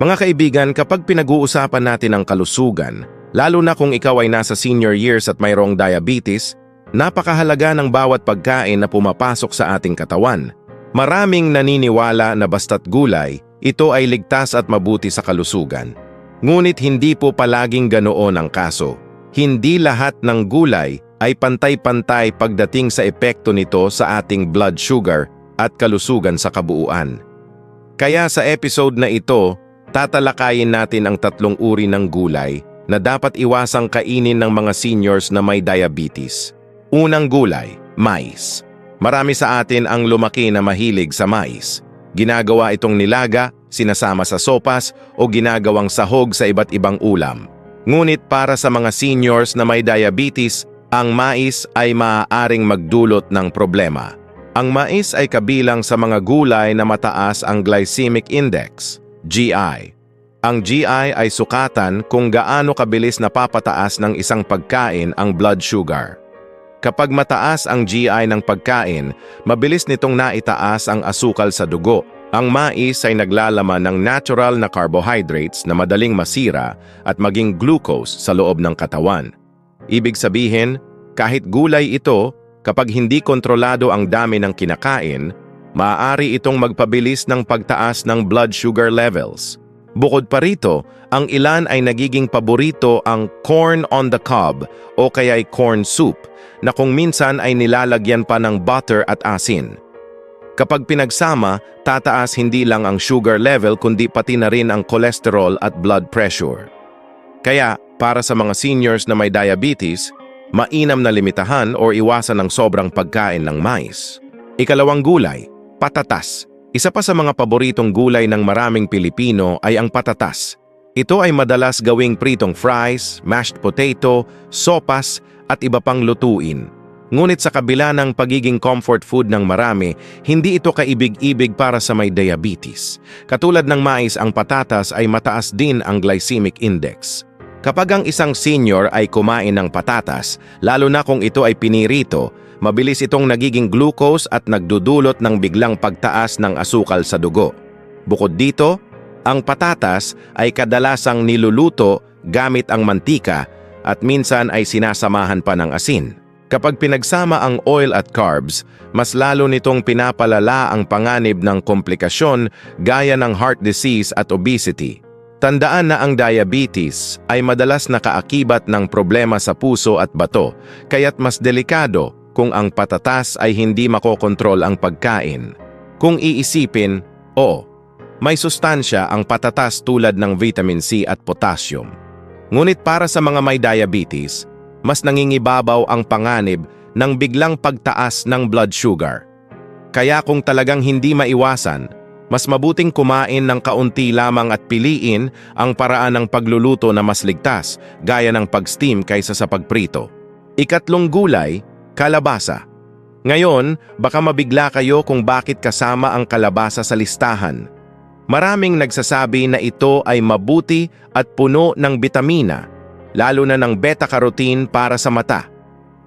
Mga kaibigan, kapag pinag-uusapan natin ang kalusugan, lalo na kung ikaw ay nasa senior years at mayroong diabetes, napakahalaga ng bawat pagkain na pumapasok sa ating katawan. Maraming naniniwala na basta't gulay, ito ay ligtas at mabuti sa kalusugan. Ngunit hindi po palaging ganoon ang kaso. Hindi lahat ng gulay ay pantay-pantay pagdating sa epekto nito sa ating blood sugar at kalusugan sa kabuuan. Kaya sa episode na ito, tatalakayin natin ang tatlong uri ng gulay na dapat iwasang kainin ng mga seniors na may diabetes. Unang gulay, mais. Marami sa atin ang lumaki na mahilig sa mais. Ginagawa itong nilaga, sinasama sa sopas o ginagawang sahog sa iba't ibang ulam. Ngunit para sa mga seniors na may diabetes, ang mais ay maaaring magdulot ng problema. Ang mais ay kabilang sa mga gulay na mataas ang glycemic index, GI. Ang GI ay sukatan kung gaano kabilis napapataas ng isang pagkain ang blood sugar. Kapag mataas ang GI ng pagkain, mabilis nitong naitaas ang asukal sa dugo. Ang mais ay naglalaman ng natural na carbohydrates na madaling masira at maging glucose sa loob ng katawan. Ibig sabihin, kahit gulay ito, kapag hindi kontrolado ang dami ng kinakain, maaari itong magpabilis ng pagtaas ng blood sugar levels. Bukod pa rito, ang ilan ay nagiging paborito ang corn on the cob o kaya'y corn soup na kung minsan ay nilalagyan pa ng butter at asin. Kapag pinagsama, tataas hindi lang ang sugar level kundi pati na rin ang cholesterol at blood pressure. Kaya, para sa mga seniors na may diabetes, mainam na limitahan o iwasan ang sobrang pagkain ng mais. Ikalawang gulay, patatas. Isa pa sa mga paboritong gulay ng maraming Pilipino ay ang patatas. Ito ay madalas gawing pritong fries, mashed potato, sopas at iba pang lutuin. Ngunit sa kabila ng pagiging comfort food ng marami, hindi ito kaibig-ibig para sa may diabetes. Katulad ng mais, ang patatas ay mataas din ang glycemic index. Kapag ang isang senior ay kumain ng patatas, lalo na kung ito ay pinirito, mabilis itong nagiging glucose at nagdudulot ng biglang pagtaas ng asukal sa dugo. Bukod dito, ang patatas ay kadalasang niluluto gamit ang mantika at minsan ay sinasamahan pa ng asin. Kapag pinagsama ang oil at carbs, mas lalo nitong pinapalala ang panganib ng komplikasyon gaya ng heart disease at obesity. Tandaan na ang diabetes ay madalas nakaakibat ng problema sa puso at bato, kaya't mas delikado kung ang patatas ay hindi makokontrol ang pagkain. Kung iisipin, oo, may sustansya ang patatas tulad ng vitamin C at potassium. Ngunit para sa mga may diabetes, mas nangingibabaw ang panganib ng biglang pagtaas ng blood sugar. Kaya kung talagang hindi maiwasan, mas mabuting kumain ng kaunti lamang at piliin ang paraan ng pagluluto na mas ligtas, gaya ng pag-steam kaysa sa pagprito. Ikatlong gulay, kalabasa. Ngayon, baka mabigla kayo kung bakit kasama ang kalabasa sa listahan. Maraming nagsasabi na ito ay mabuti at puno ng bitamina, lalo na ng beta-carotene para sa mata.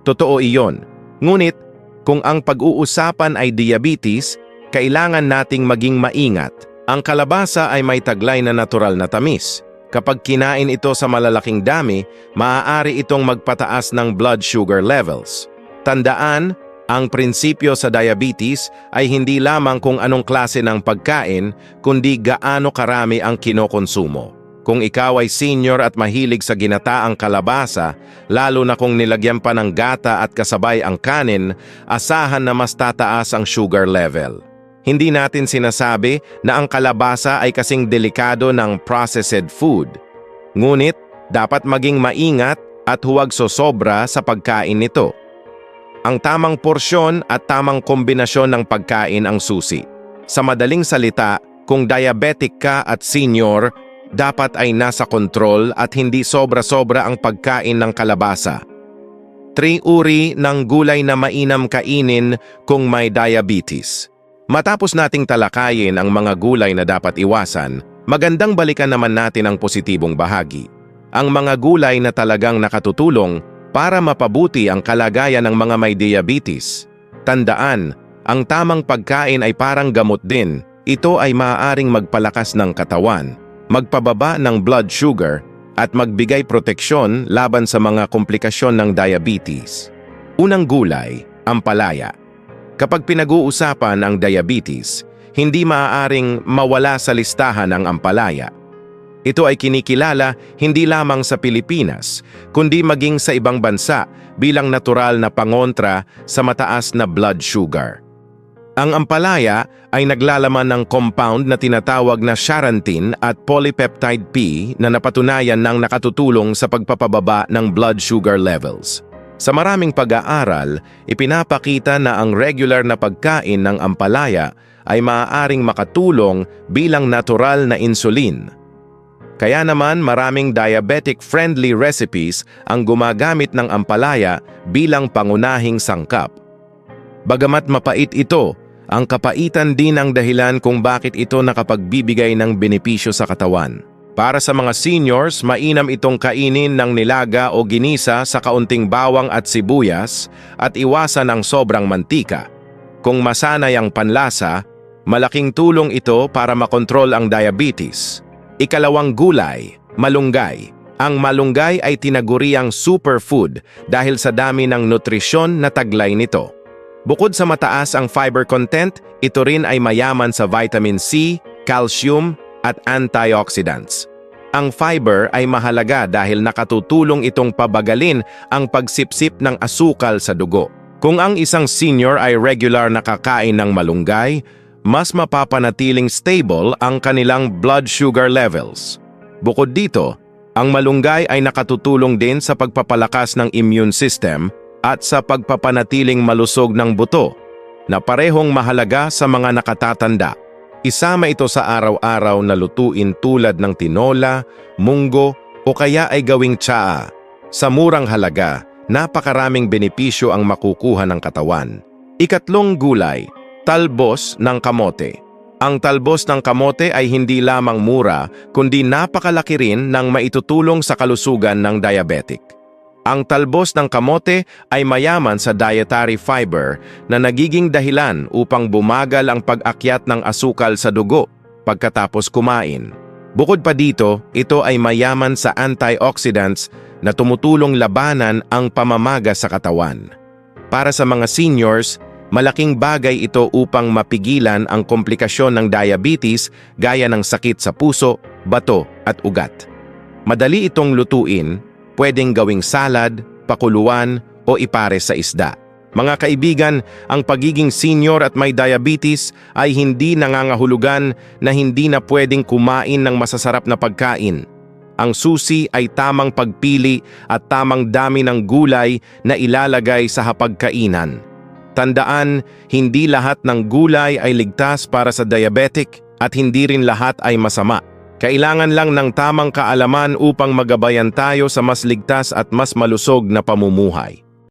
Totoo iyon. Ngunit, kung ang pag-uusapan ay diabetes, kailangan nating maging maingat. Ang kalabasa ay may taglay na natural na tamis. Kapag kinain ito sa malalaking dami, maaari itong magpataas ng blood sugar levels. Tandaan, ang prinsipyo sa diabetes ay hindi lamang kung anong klase ng pagkain, kundi gaano karami ang kinokonsumo. Kung ikaw ay senior at mahilig sa ginataang kalabasa, lalo na kung nilagyan pa ng gata at kasabay ang kanin, asahan na mas tataas ang sugar level. Hindi natin sinasabi na ang kalabasa ay kasing delikado ng processed food. Ngunit, dapat maging maingat at huwag sosobra sa pagkain nito. Ang tamang porsyon at tamang kombinasyon ng pagkain ang susi. Sa madaling salita, kung diabetic ka at senior, dapat ay nasa kontrol at hindi sobra-sobra ang pagkain ng kalabasa. Tri uri ng gulay na mainam kainin kung may diabetes. Matapos nating talakayin ang mga gulay na dapat iwasan, magandang balikan naman natin ang positibong bahagi. Ang mga gulay na talagang nakatutulong para mapabuti ang kalagayan ng mga may diabetes. Tandaan, ang tamang pagkain ay parang gamot din. Ito ay maaaring magpalakas ng katawan, magpababa ng blood sugar at magbigay proteksyon laban sa mga komplikasyon ng diabetes. Unang gulay, ampalaya. Kapag pinag-uusapan ang diabetes, hindi maaaring mawala sa listahan ang ampalaya. Ito ay kinikilala hindi lamang sa Pilipinas, kundi maging sa ibang bansa bilang natural na pangontra sa mataas na blood sugar. Ang ampalaya ay naglalaman ng compound na tinatawag na charantin at polypeptide P na napatunayan ng nakatutulong sa pagpapababa ng blood sugar levels. Sa maraming pag-aaral, ipinapakita na ang regular na pagkain ng ampalaya ay maaaring makatulong bilang natural na insulin. Kaya naman maraming diabetic-friendly recipes ang gumagamit ng ampalaya bilang pangunahing sangkap. Bagamat mapait ito, ang kapaitan din ang dahilan kung bakit ito nakapagbibigay ng benepisyo sa katawan. Para sa mga seniors, mainam itong kainin ng nilaga o ginisa sa kaunting bawang at sibuyas at iwasan ang sobrang mantika. Kung masanay ang panlasa, malaking tulong ito para makontrol ang diabetes. Ikalawang gulay, malunggay. Ang malunggay ay tinaguriang superfood dahil sa dami ng nutrisyon na taglay nito. Bukod sa mataas ang fiber content, ito rin ay mayaman sa vitamin C, calcium, at antioxidants. Ang fiber ay mahalaga dahil nakatutulong itong pabagalin ang pagsipsip ng asukal sa dugo. Kung ang isang senior ay regular na kakain ng malunggay, mas mapapanatiling stable ang kanilang blood sugar levels. Bukod dito, ang malunggay ay nakatutulong din sa pagpapalakas ng immune system at sa pagpapanatiling malusog ng buto na parehong mahalaga sa mga nakatatanda. Isama ito sa araw-araw na lutuin tulad ng tinola, munggo o kaya ay gawing tsaa. Sa murang halaga, napakaraming benepisyo ang makukuha ng katawan. Ikatlong gulay, talbos ng kamote. Ang talbos ng kamote ay hindi lamang mura, kundi napakalaki rin ng maitutulong sa kalusugan ng diabetic. Ang talbos ng kamote ay mayaman sa dietary fiber na nagiging dahilan upang bumagal ang pag-akyat ng asukal sa dugo pagkatapos kumain. Bukod pa dito, ito ay mayaman sa antioxidants na tumutulong labanan ang pamamaga sa katawan. Para sa mga seniors, malaking bagay ito upang mapigilan ang komplikasyon ng diabetes gaya ng sakit sa puso, bato at ugat. Madali itong lutuin pwedeng gawing salad, pakuluan o ipare sa isda. Mga kaibigan, ang pagiging senior at may diabetes ay hindi nangangahulugan na hindi na pwedeng kumain ng masasarap na pagkain. Ang susi ay tamang pagpili at tamang dami ng gulay na ilalagay sa hapagkainan. Tandaan, hindi lahat ng gulay ay ligtas para sa diabetic at hindi rin lahat ay masama. Kailangan lang ng tamang kaalaman upang magabayan tayo sa mas ligtas at mas malusog na pamumuhay.